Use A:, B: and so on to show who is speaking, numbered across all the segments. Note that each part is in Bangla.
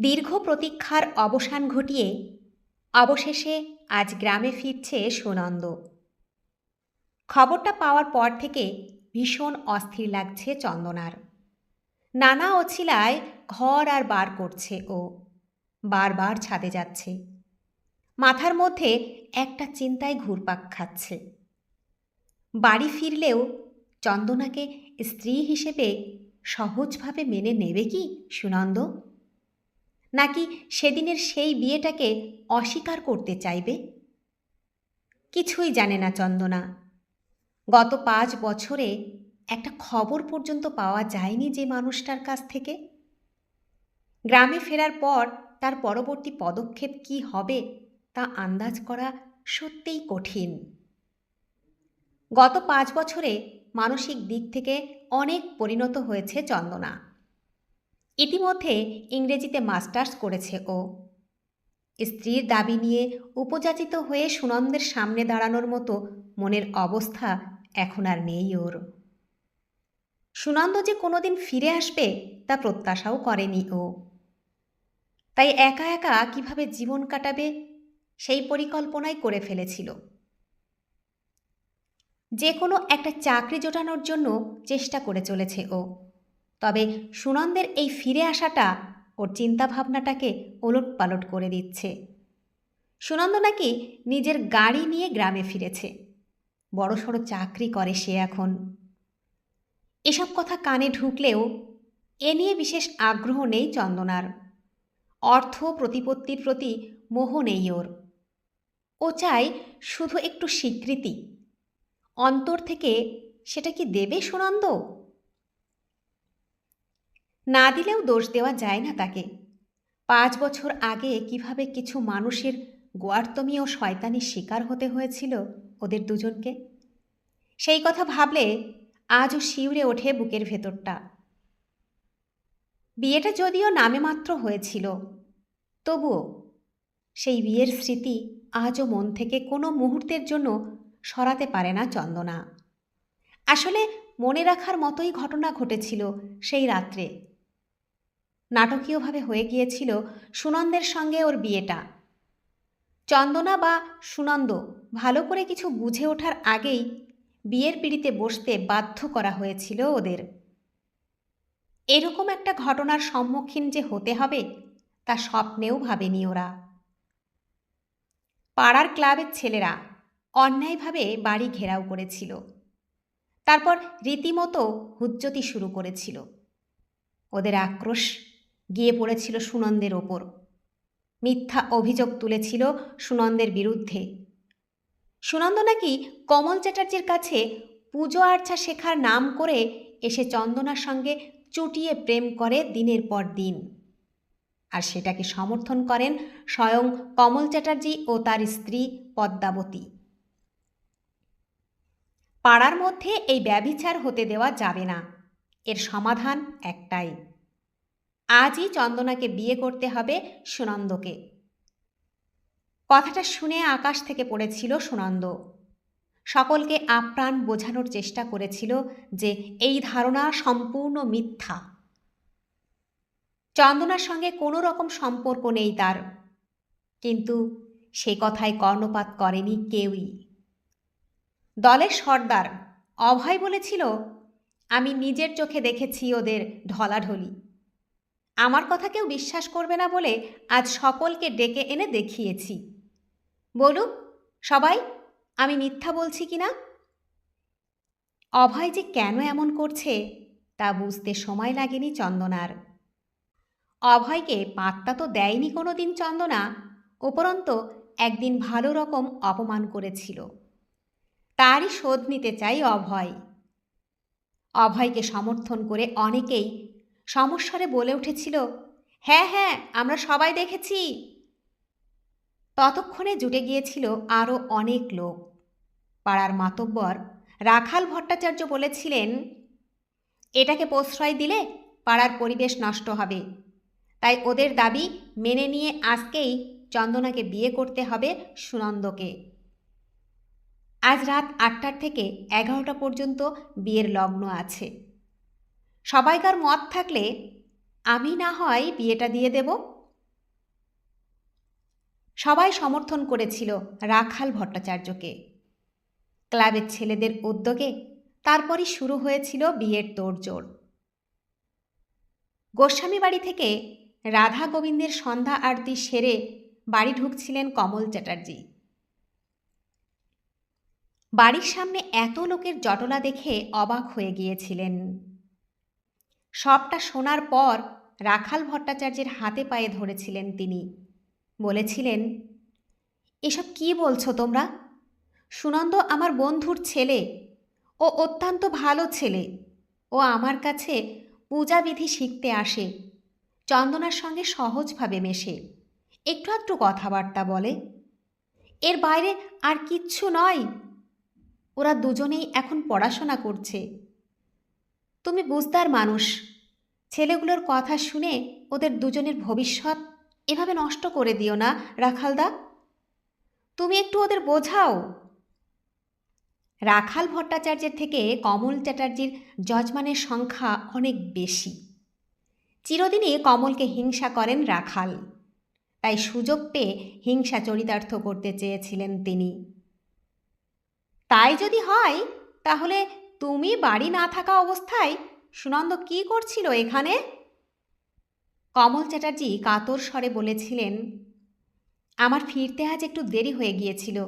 A: দীর্ঘ প্রতীক্ষার অবসান ঘটিয়ে অবশেষে আজ গ্রামে ফিরছে সুনন্দ। খবরটা পাওয়ার পর থেকে ভীষণ অস্থির লাগছে চন্দনার। নানা অছিলায় ঘর আর বার করছে ও বারবার ছাদে যাচ্ছে। মাথার মধ্যে একটা চিন্তায় ঘুরপাক খাচ্ছে। বাড়ি ফিরলেও চন্দনাকে স্ত্রী হিসেবে সহজভাবে মেনে নেবে কি সুনন্দ? নাকি সেদিনের সেই বিয়েটাকে অস্বীকার করতে চাইবে? কিছুই জানে না চন্দনা। গত পাঁচ বছরে একটা খবর পর্যন্ত পাওয়া যায়নি যে মানুষটার কাছ থেকে। গ্রামে ফেরার পর তার পরবর্তী পদক্ষেপ কি হবে তা আন্দাজ করা সত্যিই কঠিন। গত পাঁচ বছরে মানসিক দিক থেকে অনেক পরিণত হয়েছে চন্দনা। ইতিমধ্যে ইংরেজিতে মাস্টার্স করেছে ও। স্ত্রীর দাবি নিয়ে উপযাচিত হয়ে সুনন্দের সামনে দাঁড়ানোর মতো মনের অবস্থা এখন আর নেই ওর। সুনন্দ যে কোনোদিন ফিরে আসবে তা প্রত্যাশাও করেনি ও। তাই একা একা কীভাবে জীবন কাটাবে সেই পরিকল্পনাই করে ফেলেছিল। যে কোনো একটা চাকরি জোটানোর জন্য চেষ্টা করে চলেছে ও। তবে সুনন্দের এই ফিরে আসাটা ওর চিন্তাভাবনাটাকে ওলট পালট করে দিচ্ছে। সুনন্দ নাকি নিজের গাড়ি নিয়ে গ্রামে ফিরেছে। বড়সড় চাকরি করে সে এখন। এসব কথা কানে ঢুকলেও এ নিয়ে বিশেষ আগ্রহ নেই চন্দনার। অর্থ প্রতিপত্তির প্রতি মোহ নেই ওর। ও চায় শুধু একটু স্বীকৃতি। অন্তর থেকে সেটা কি দেবে সুনন্দ? না দিলেও দোষ দেওয়া যায় না তাকে। পাঁচ বছর আগে কীভাবে কিছু মানুষের গোয়ার্তমি ও শয়তানির শিকার হতে হয়েছিল ওদের দুজনকে? সেই কথা ভাবলে আজও শিউরে ওঠে বুকের ভেতরটা। বিয়েটা যদিও নামে মাত্র হয়েছিল, তবুও সেই বিয়ের স্মৃতি আজও মন থেকে কোনো মুহূর্তের জন্য সরাতে পারে না চন্দনা। আসলে মনে রাখার মতোই ঘটনা ঘটেছিল সেই রাত্রে। নাটকীয়ভাবে হয়ে গিয়েছিল সুনন্দের সঙ্গে ওর বিয়েটা। চন্দনা বা সুনন্দ ভালো করে কিছু বুঝে ওঠার আগেই বিয়ের পিড়িতে বসতে বাধ্য করা হয়েছিল ওদের। এরকম একটা ঘটনার সম্মুখীন যে হতে হবে তা স্বপ্নেও ভাবেনি ওরা। পাড়ার ক্লাবের ছেলেরা অন্যায়ভাবে বাড়ি ঘেরাও করেছিল। তারপর রীতিমতো হুজ্জতি শুরু করেছিল। ওদের আক্রোশ গিয়ে পড়েছিল সুনন্দের ওপর। মিথ্যা অভিযোগ তুলেছিল সুনন্দের বিরুদ্ধে। সুনন্দ নাকি কমল চ্যাটার্জির কাছে পুজো আর্চা শেখার নাম করে এসে চন্দনার সঙ্গে চুটিয়ে প্রেম করে দিনের পর দিন। আর সেটাকে সমর্থন করেন স্বয়ং কমল চ্যাটার্জি ও তার স্ত্রী পদ্মাবতী। পাড়ার মধ্যে এই ব্যভিচার হতে দেওয়া যাবে না। এর সমাধান একটাই। আজই চন্দনাকে বিয়ে করতে হবে সুনন্দকে। কথাটা শুনে আকাশ থেকে পড়েছিল সুনন্দ। সকলকে আপ্রাণ বোঝানোর চেষ্টা করেছিল যে এই ধারণা সম্পূর্ণ মিথ্যা। চন্দনার সঙ্গে কোনো রকম সম্পর্ক নেই তার। কিন্তু সে কথায় কর্ণপাত করেনি কেউই। দলের সর্দার অভয় বলেছিল, আমি নিজের চোখে দেখেছি ওদের ঢলাঢলি। আমার কথা কেউ বিশ্বাস করবে না বলে আজ সকলকে ডেকে এনে দেখিয়েছি। বলুক সবাই, আমি মিথ্যা বলছি কি না অভয় যে কেন এমন করছে, তা বুঝতে সময় লাগেনি চন্দনার। অভয়কে পাত্তা তো দেয়নি কোনো দিন চন্দনা, উপরন্ত একদিন ভালো রকম অপমান করেছিল। তারই শোধ নিতে চাই অভয়। অভয়কে সমর্থন করে অনেকেই সমস্বরে বলে উঠেছিল হ্যাঁ হ্যাঁ আমরা সবাই দেখেছি। ততক্ষণে জুটে গিয়েছিল আরও অনেক লোক। পাড়ার মাতব্বর রাখাল ভট্টাচার্য বলেছিলেন, এটাকে প্রশ্রয় দিলে পাড়ার পরিবেশ নষ্ট হবে। তাই ওদের দাবি মেনে নিয়ে আজকেই চন্দনাকে বিয়ে করতে হবে সুনন্দকে। আজ রাত আটটার থেকে এগারোটা পর্যন্ত বিয়ের লগ্ন আছে। সবাইকার মত থাকলে আমি না হয় বিয়েটা দিয়ে দেব। সবাই সমর্থন করেছিল রাখাল ভট্টাচার্যকে। ক্লাবের ছেলেদের উদ্যোগে তারপরই শুরু হয়েছিল বিয়ের তোড়জোড়। গোস্বামী বাড়ি থেকে রাধা গোবিন্দের সন্ধ্যা আরতি সেরে বাড়ি ঢুকছিলেন কমল চ্যাটার্জি। বাড়ির সামনে এত লোকের জটলা দেখে অবাক হয়ে গিয়েছিলেন সবটা শোনার পর রাখাল ভট্টাচার্যের হাতে পায়ে ধরেছিলেন তিনি। বলেছিলেন, এসব কি বলছো তোমরা? সুনন্দ আমার বন্ধুর ছেলে ও অত্যন্ত ভালো ছেলে। ও আমার কাছে পূজাবিধি শিখতে আসে, চন্দনার সঙ্গে সহজভাবে মেশে। একটু আধটু কথাবার্তা বলে। এর বাইরে আর কিচ্ছু নয়। ওরা দুজনেই এখন পড়াশোনা করছে। তুমি বুঝদার মানুষ। ছেলেগুলোর কথা শুনে ওদের দুজনের ভবিষ্যৎ এভাবে নষ্ট করে দিও না, রাখালদা। তুমি একটু ওদের বোঝাও। রাখাল ভট্টাচার্যের থেকে কমল চ্যাটার্জির যজমানের সংখ্যা অনেক বেশি। চিরদিনই কমলকে হিংসা করেন রাখাল। তাই সুযোগ পেয়ে হিংসা চরিতার্থ করতে চেয়েছিলেন তিনি। তাই যদি হয়, তাহলে তুমি বাড়ি না থাকা অবস্থায় সুনন্দ কি করছিল এখানে? কমল চ্যাটার্জি কাতর স্বরে বলেছিলেন, আমার ফিরতে আজ একটু দেরি হয়ে গিয়েছিল,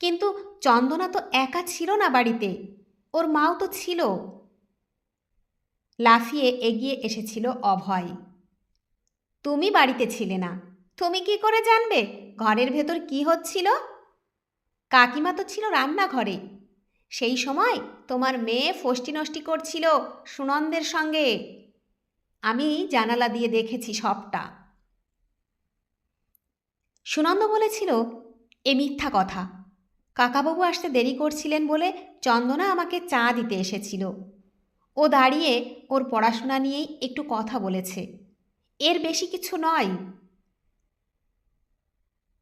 A: কিন্তু চন্দনা তো একা ছিল না বাড়িতে, ওর মাও তো ছিল। লাফিয়ে এগিয়ে এসেছিল অভয়। তুমি বাড়িতে ছিলে না, তুমি কি করে জানবে, ঘরের ভেতর কি হচ্ছিল? কাকিমা তো ছিল রান্নাঘরে সেই সময় তোমার মেয়ে ফষ্টি নষ্টি করছিল সুনন্দের সঙ্গে। আমি জানালা দিয়ে দেখেছি সবটা। সুনন্দ বলেছিল, এ মিথ্যা কথা। কাকাবাবু আসতে দেরি করছিলেন বলে চন্দনা আমাকে চা দিতে এসেছিল। ও দাঁড়িয়ে ওর পড়াশোনা নিয়েই একটু কথা বলেছে। এর বেশি কিছু নয়।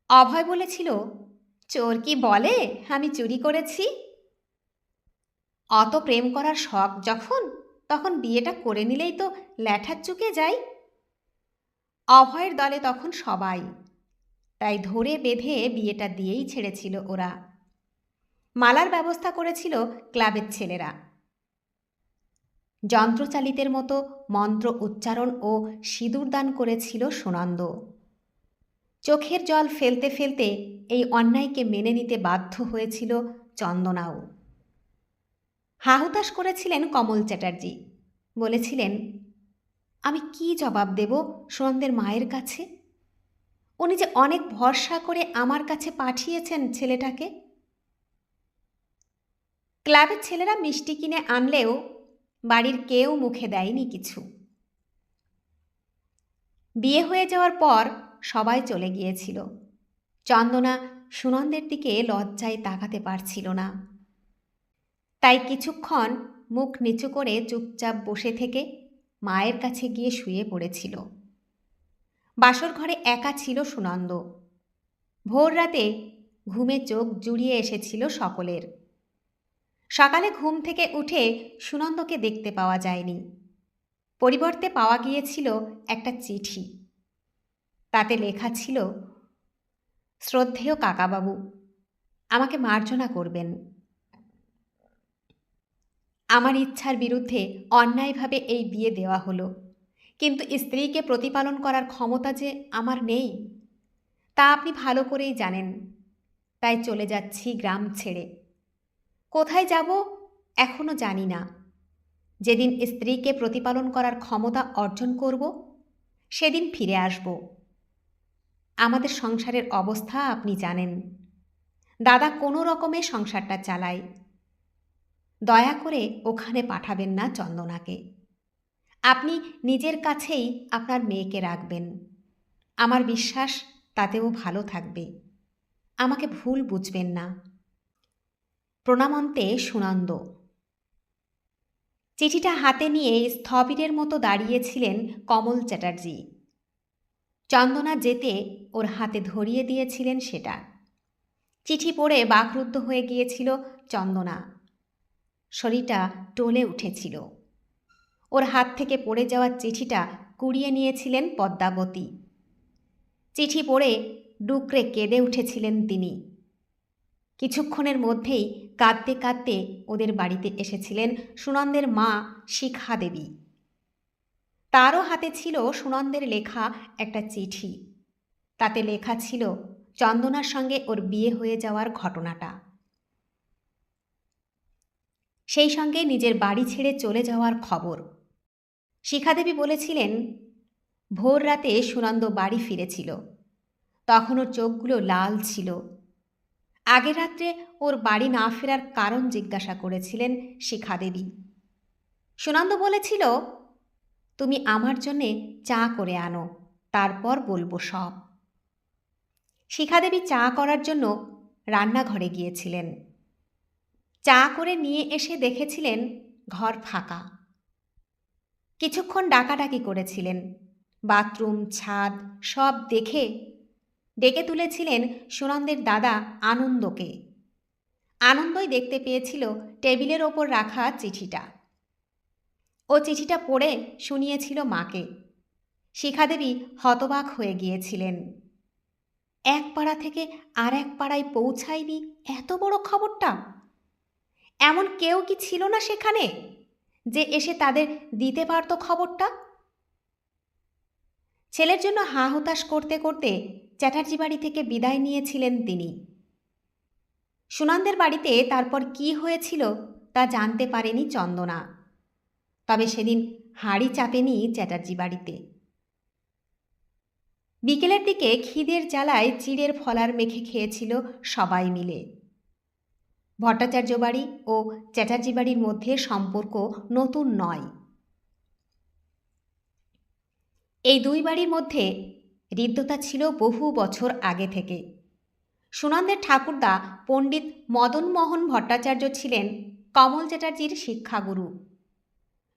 A: অভয় বলেছিল, চোর কি বলে? আমি চুরি করেছি? অত প্রেম করার শখ যখন, তখন বিয়েটা করে নিলেই তো ল্যাঠার চুকে যাই। অভয়ের দলে তখন সবাই, তাই ধরে বেঁধে বিয়েটা দিয়েই ছেড়েছিল ওরা। মালার ব্যবস্থা করেছিল ক্লাবের ছেলেরা। যন্ত্রচালিতের মতো মন্ত্র উচ্চারণ ও সিঁদুর দান করেছিল সুনন্দ। চোখের জল ফেলতে ফেলতে এই অন্যায়কে মেনে নিতে বাধ্য হয়েছিল চন্দনাও। হাহুতাশ করেছিলেন কমল চ্যাটার্জি। বলেছিলেন, আমি কি জবাব দেব সুনন্দের মায়ের কাছে? উনি যে অনেক ভরসা করে আমার কাছে পাঠিয়েছেন ছেলেটাকে? ক্লাবের ছেলেরা মিষ্টি কিনে আনলেও বাড়ির কেউ মুখে দেয়নি কিছু। বিয়ে হয়ে যাওয়ার পর সবাই চলে গিয়েছিল। চন্দনা সুনন্দের দিকে লজ্জায় তাকাতে পারছিল না। তাই কিছুক্ষণ মুখ নিচু করে চুপচাপ বসে থেকে মায়ের কাছে গিয়ে শুয়ে পড়েছিল। বাসর ঘরে একা ছিল সুনন্দ। ভোর রাতে ঘুমে চোখ জুড়িয়ে এসেছিল সকলের। সকালে ঘুম থেকে উঠে সুনন্দকে দেখতে পাওয়া যায়নি। পরিবর্তে পাওয়া গিয়েছিল একটা চিঠি। তাতে লেখা ছিল, শ্রদ্ধেয় কাকাবাবু, আমাকে মার্জনা করবেন। আমার ইচ্ছার বিরুদ্ধে অন্যায়ভাবে এই বিয়ে দেওয়া হলো। কিন্তু স্ত্রীকে প্রতিপালন করার ক্ষমতা যে আমার নেই, তা আপনি ভালো করেই জানেন। তাই চলে যাচ্ছি গ্রাম ছেড়ে। কোথায় যাব এখনও জানি না। যেদিন স্ত্রীকে প্রতিপালন করার ক্ষমতা অর্জন করব, সেদিন ফিরে আসব। আমাদের সংসারের অবস্থা আপনি জানেন। দাদা কোনো রকমে সংসারটা চালায়। দয়া করে ওখানে পাঠাবেন না চন্দনাকে। আপনি নিজের কাছেই আপনার মেয়েকে রাখবেন। আমার বিশ্বাস তাতেও ভালো থাকবে। আমাকে ভুল বুঝবেন না। প্রণামন্তে সুনন্দ। চিঠিটা হাতে নিয়ে স্থবিরের মতো দাঁড়িয়েছিলেন কমল চ্যাটার্জি। চন্দনা যেতে ওর হাতে ধরিয়ে দিয়েছিলেন সেটা। চিঠি পড়ে বাকরুদ্ধ হয়ে গিয়েছিল চন্দনা। শরীরটা টলে উঠেছিল। ওর হাত থেকে পড়ে যাওয়া চিঠিটা কুড়িয়ে নিয়েছিলেন পদ্মাবতী। চিঠি পড়ে ডুকরে কেঁদে উঠেছিলেন তিনি। কিছুক্ষণের মধ্যেই কাঁদতে কাঁদতে ওদের বাড়িতে এসেছিলেন সুনন্দের মা শিখা দেবী। তারও হাতে ছিল সুনন্দের লেখা একটা চিঠি। তাতে লেখা ছিল, চন্দনার সঙ্গে ওর বিয়ে হয়ে যাওয়ার ঘটনাটা। সেই সঙ্গে নিজের বাড়ি ছেড়ে চলে যাওয়ার খবর। শিখাদেবী বলেছিলেন, ভোর রাতে সুনন্দ বাড়ি ফিরেছিল। তখন ওর চোখগুলো লাল ছিল। আগের রাত্রে ওর বাড়ি না ফেরার কারণ জিজ্ঞাসা করেছিলেন শিখাদেবী। সুনন্দ বলেছিল, তুমি আমার জন্যে চা করে আনো, তারপর বলব সব। শিখাদেবী চা করার জন্য রান্নাঘরে গিয়েছিলেন। চা করে নিয়ে এসে দেখেছিলেন ঘর ফাঁকা। কিছুক্ষণ ডাকাডাকি করেছিলেন। বাথরুম, ছাদ সব দেখে ডেকে তুলেছিলেন সুনন্দের দাদা আনন্দকে। আনন্দই দেখতে পেয়েছিল টেবিলের ওপর রাখা চিঠিটা। ও চিঠিটা পড়ে শুনিয়েছিল মাকে। শিখাদেবী হতবাক হয়ে গিয়েছিলেন। এক পাড়া থেকে আর এক পাড়ায় পৌঁছায়নি এত বড় খবরটা? এমন কেউ কি ছিল না সেখানে যে এসে তাদের দিতে পারত খবরটা? ছেলের জন্য হা হতাশ করতে করতে চ্যাটার্জি বাড়ি থেকে বিদায় নিয়েছিলেন তিনি। সুনন্দের বাড়িতে তারপর কি হয়েছিল তা জানতে পারেনি চন্দনা। তবে সেদিন হাড়ি চাপেনি চ্যাটার্জি বাড়িতে। বিকেলের দিকে খিদের জ্বালায় চিড়ের ফলার মেখে খেয়েছিল সবাই মিলে। ভট্টাচার্য বাড়ি ও চ্যাটার্জি বাড়ির মধ্যে সম্পর্ক নতুন নয়। এই দুই বাড়ির মধ্যে হৃদ্যতা ছিল বহু বছর আগে থেকে। সুনন্দের ঠাকুরদা পণ্ডিত মদনমোহন ভট্টাচার্য ছিলেন কমল চ্যাটার্জির শিক্ষাগুরু।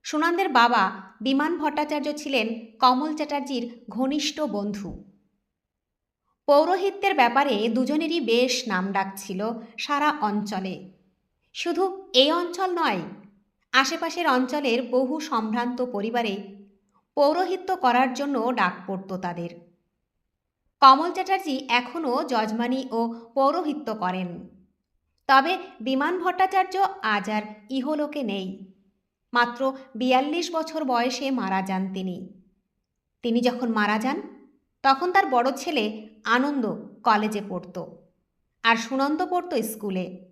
A: সুনন্দের বাবা বিমান ভট্টাচার্য ছিলেন কমল চ্যাটার্জির ঘনিষ্ঠ বন্ধু। পৌরোহিত্যের ব্যাপারে দুজনেরই বেশ নামডাক ছিল সারা অঞ্চলে। শুধু এই অঞ্চল নয়, আশেপাশের অঞ্চলের বহু সম্ভ্রান্ত পরিবারে পৌরোহিত্য করার জন্য ডাক পড়ত তাদের। কমল চ্যাটার্জি এখনও যজমানি ও পৌরোহিত্য করেন। তবে বিমান ভট্টাচার্য আজ আর ইহলোকে নেই। মাত্র বিয়াল্লিশ বছর বয়সে মারা যান তিনি। তিনি যখন মারা যান, তখন তার বড় ছেলে আনন্দ কলেজে পড়ত। আর সুনন্দ পড়ত স্কুলে।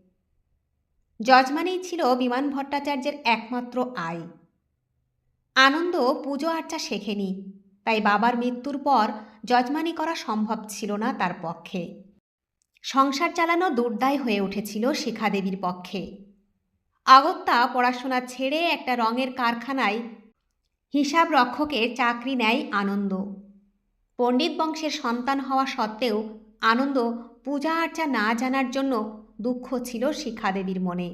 A: যজমানেই ছিল বিমান ভট্টাচার্যের একমাত্র আয় আনন্দ পুজো আর্চা শেখেনি, তাই বাবার মৃত্যুর পর যজমানি করা সম্ভব ছিল না তার পক্ষে। সংসার চালানো দুর্দায় হয়ে উঠেছিল শিখাদেবীর পক্ষে। অগত্যা পড়াশোনা ছেড়ে একটা রঙের কারখানায় হিসাব রক্ষকের চাকরি নেয় আনন্দ। পণ্ডিত বংশের সন্তান হওয়া সত্ত্বেও আনন্দ পূজা আর্চা না জানার জন্য দুঃখ ছিল শিখাদেবীর মনে।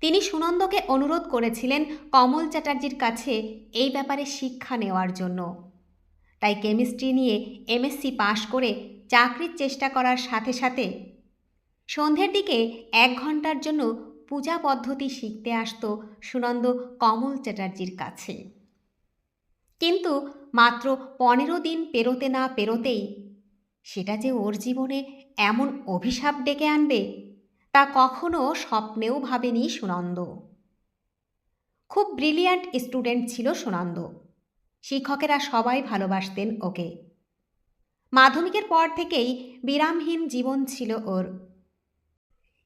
A: তিনি সুনন্দকে অনুরোধ করেছিলেন কমল চ্যাটার্জির কাছে এই ব্যাপারে শিক্ষা নেওয়ার জন্য। তাই কেমিস্ট্রি নিয়ে এমএসসি পাশ করে চাকরির চেষ্টা করার সাথে সাথে সন্ধ্যের দিকে এক ঘণ্টার জন্য পূজা পদ্ধতি শিখতে আসত সুনন্দ কমল চ্যাটার্জির কাছে। কিন্তু মাত্র পনেরো দিন পেরোতে না পেরোতেই সেটা যে ওর জীবনে এমন অভিশাপ ডেকে আনবে, তা কখনো স্বপ্নেও ভাবেনি সুনন্দ। খুব ব্রিলিয়ান্ট স্টুডেন্ট ছিল সুনন্দ। শিক্ষকেরা সবাই ভালোবাসতেন ওকে। মাধ্যমিকের পর থেকেই বিরামহীন জীবন ছিল ওর।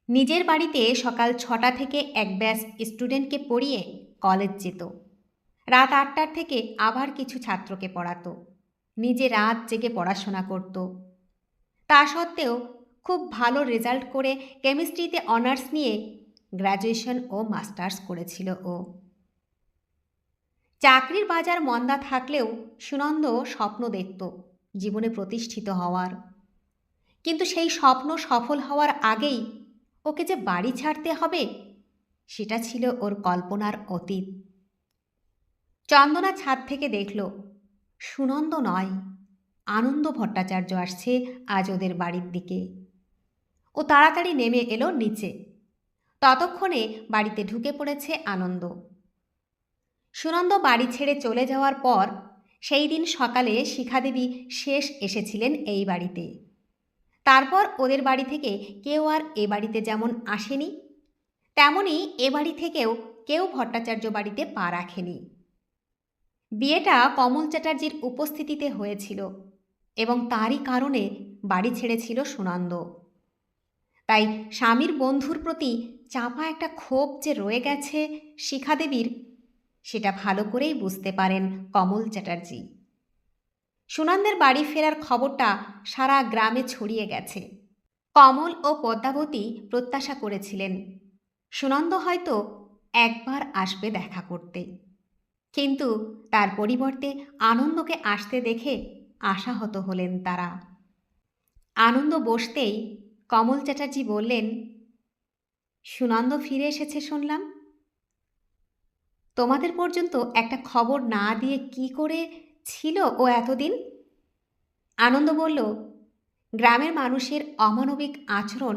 A: নিজের বাড়িতে সকাল ছটা থেকে এক ব্যাচ স্টুডেন্টকে পড়িয়ে কলেজ যেত। রাত আটটার থেকে আবার কিছু ছাত্রকে পড়াতো। নিজে রাত জেগে পড়াশোনা করত। তা সত্ত্বেও খুব ভালো রেজাল্ট করে কেমিস্ট্রিতে অনার্স নিয়ে গ্র্যাজুয়েশন ও মাস্টার্স করেছিল ও। চাকরির বাজার মন্দা থাকলেও সুনন্দ স্বপ্ন দেখত জীবনে প্রতিষ্ঠিত হওয়ার। কিন্তু সেই স্বপ্ন সফল হওয়ার আগেই ওকে যে বাড়ি ছাড়তে হবে, সেটা ছিল ওর কল্পনার অতীত। চন্দনা ছাদ থেকে দেখল, সুনন্দ নয়, আনন্দ ভট্টাচার্য আসছে আজ ওদের বাড়ির দিকে। ও তাড়াতাড়ি নেমে এলো নিচে। ততক্ষণে বাড়িতে ঢুকে পড়েছে আনন্দ। সুনন্দ বাড়ি ছেড়ে চলে যাওয়ার পর সেই দিন সকালে শিখাদেবী শেষ এসেছিলেন এই বাড়িতে। তারপর ওদের বাড়ি থেকে কেউ আর এ বাড়িতে যেমন আসেনি, তেমনি এ বাড়ি থেকেও কেউ ভট্টাচার্য বাড়িতে পা রাখেনি। বিয়েটা কমল চ্যাটার্জির উপস্থিতিতে হয়েছিল এবং তারই কারণে বাড়ি ছেড়েছিল সুনন্দ। তাই স্বামীর বন্ধুর প্রতি চাপা একটা ক্ষোভ যে রয়ে গেছে শিখাদেবীর সেটা ভালো করেই বুঝতে পারেন কমল চ্যাটার্জি। সুনন্দের বাড়ি ফেরার খবরটা সারা গ্রামে ছড়িয়ে গেছে। কমল ও পদ্মাবতী প্রত্যাশা করেছিলেন, সুনন্দ হয়তো একবার আসবে দেখা করতে। কিন্তু তার পরিবর্তে আনন্দকে আসতে দেখে আশাহত হলেন তারা। আনন্দ বসতেই কমল চ্যাটার্জি বললেন, সুনন্দ ফিরে এসেছে শুনলাম। তোমাদের পর্যন্ত একটা খবর না দিয়ে কি করে ছিল ও এতদিন? আনন্দ বলল, গ্রামের মানুষের অমানবিক আচরণ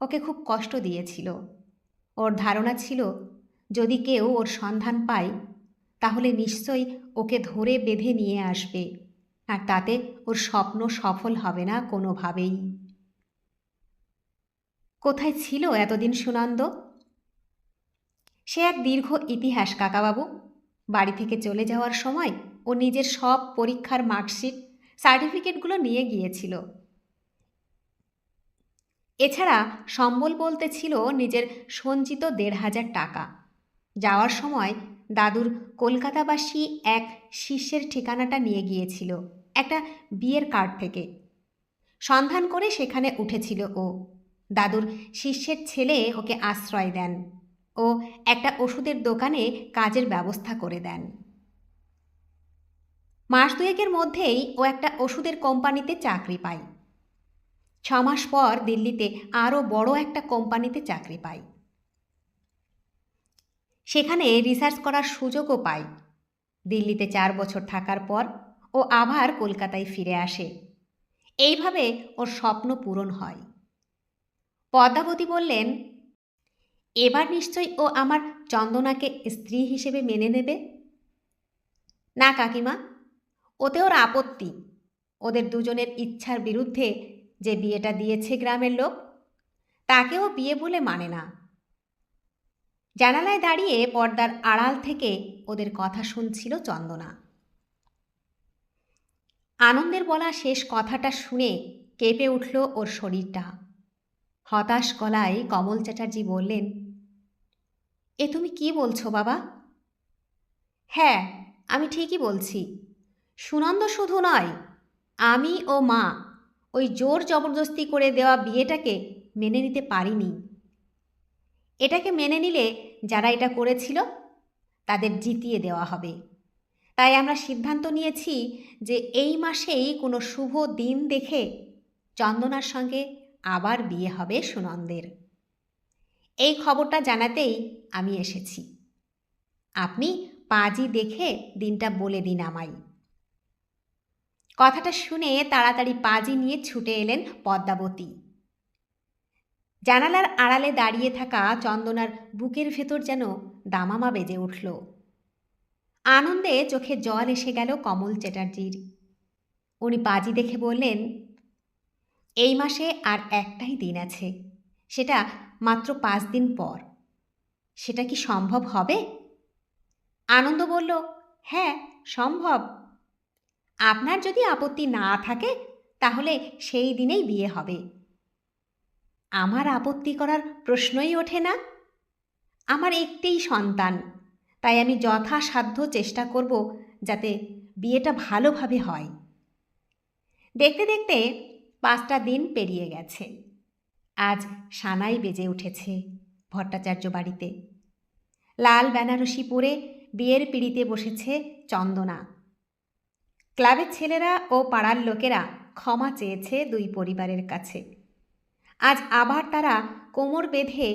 A: ওকে খুব কষ্ট দিয়েছিল। ওর ধারণা ছিল, যদি কেউ ওর সন্ধান পায় তাহলে নিশ্চয়ই ওকে ধরে বেঁধে নিয়ে আসবে। আর তাতে ওর স্বপ্ন সফল হবে না কোনোভাবেই। কোথায় ছিল এতদিন সুনন্দ? সে এক দীর্ঘ ইতিহাস, কাকাবাবু। বাড়ি থেকে চলে যাওয়ার সময় ও নিজের সব পরীক্ষার মার্কশিট, সার্টিফিকেটগুলো নিয়ে গিয়েছিল। এছাড়া সম্বল বলতে ছিল নিজের সঞ্চিত দেড় হাজার টাকা। যাওয়ার সময় দাদুর কলকাতাবাসী এক শিষ্যের ঠিকানাটা নিয়ে গিয়েছিল, একটা বিয়ের কার্ড থেকে। সন্ধান করে সেখানে উঠেছিল ও। দাদুর শিষ্যের ছেলে ওকে আশ্রয় দেন। ও একটা ওষুধের দোকানে কাজের ব্যবস্থা করে দেন। মাস দুয়েকের মধ্যেই ও একটা ওষুধের কোম্পানিতে চাকরি পায়। ছমাস পর দিল্লিতে আরও বড় একটা কোম্পানিতে চাকরি পায়। সেখানে রিসার্চ করার সুযোগও পায় দিল্লিতে চার বছর থাকার পর ও আবার কলকাতায় ফিরে আসে। এইভাবে ওর স্বপ্ন পূরণ হয়। পদ্মাবতী বললেন, এবার নিশ্চয়ই ও আমার চন্দনাকে স্ত্রী হিসেবে মেনে নেবে? না কাকিমা, ওতে ওর আপত্তি। ওদের দুজনের ইচ্ছার বিরুদ্ধে যে বিয়েটা দিয়েছে গ্রামের লোক, তাকেও বিয়ে বলে মানে না। জানালায় দাঁড়িয়ে পর্দার আড়াল থেকে ওদের কথা শুনছিল চন্দনা। আনন্দের বলা শেষ কথাটা শুনে কেঁপে উঠল ওর শরীরটা। হতাশ গলায় কমল চ্যাটার্জি বললেন, এ তুমি কি বলছো বাবা? হ্যাঁ আমি ঠিকই বলছি। সুনন্দ শুধু নয়, আমি ও মা ওই জোর জবরদস্তি করে দেওয়া বিয়েটাকে মেনে নিতে পারিনি। এটাকে মেনে নিলে যারা এটা করেছিল, তাদের জিতিয়ে দেওয়া হবে। তাই আমরা সিদ্ধান্ত নিয়েছি যে এই মাসেই কোনো শুভ দিন দেখে চন্দনার সঙ্গে আবার বিয়ে হবে সুনন্দের। এই খবরটা জানাতেই আমি এসেছি। আপনি পাঁজি দেখে দিনটা বলে দিন আমায়। কথাটা শুনে তাড়াতাড়ি পাজি নিয়ে ছুটে এলেন পদ্মাবতী। জানালার আড়ালে দাঁড়িয়ে থাকা চন্দনার বুকের ভেতর যেন দামামা বেজে উঠল। আনন্দে চোখে জল এসে গেল কমল চ্যাটার্জির। উনি পাজি দেখে বললেন, এই মাসে আর একটাই দিন আছে, সেটা মাত্র পাঁচ দিন পর। সেটা কি সম্ভব হবে? আনন্দ বলল হ্যাঁ সম্ভব। আপনার যদি আপত্তি না থাকে, তাহলে সেই দিনেই বিয়ে হবে। আমার আপত্তি করার প্রশ্নই ওঠে না। আমার একটিই সন্তান, তাই আমি যথাসাধ্য চেষ্টা করব যাতে বিয়েটা ভালোভাবে হয়। দেখতে দেখতে পাঁচটা দিন পেরিয়ে গেছে। আজ সানাই বেজে উঠেছে ভট্টাচার্য বাড়িতে। লাল বেনারসি পরে বিয়ের পিড়িতে বসেছে চন্দনা। ক্লাবের ছেলেরা ও পাড়ার লোকেরা ক্ষমা চেয়েছে দুই পরিবারের কাছে। আজ আবার তারা কোমর বেঁধে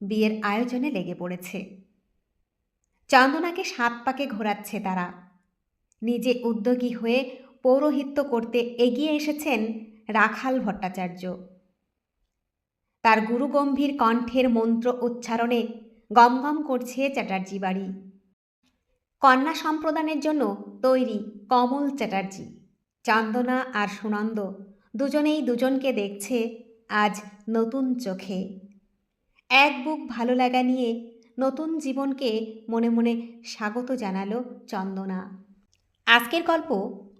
A: বিয়ের আয়োজনে লেগে পড়েছে। চন্দনাকে সাত পাকে ঘোরাচ্ছে তারা। নিজে উদ্যোগী হয়ে পৌরোহিত্য করতে এগিয়ে এসেছেন রাখাল ভট্টাচার্য। তার গুরুগম্ভীর কণ্ঠের মন্ত্র উচ্চারণে গমগম করছে চ্যাটার্জি বাড়ি। কন্যা সম্প্রদানের জন্য তৈরি কমল চ্যাটার্জি। চন্দনা আর সুনন্দ দুজনেই দুজনকে দেখছে আজ নতুন চোখে। এক বুক ভালো লাগা নিয়ে নতুন জীবনকে মনে মনে স্বাগত জানালো চন্দনা। আজকের গল্প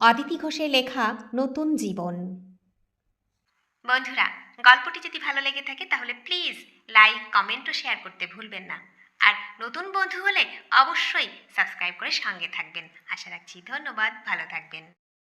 A: অদিতি ঘোষের লেখা নতুন জীবন। বন্ধুরা, গল্পটি যদি ভালো লেগে থাকে তাহলে প্লিজ লাইক, কমেন্ট ও শেয়ার করতে ভুলবেন না। আর নতুন বন্ধু হলে অবশ্যই সাবস্ক্রাইব করে সঙ্গে থাকবেন। আশা রাখছি ধন্যবাদ, ভালো থাকবেন।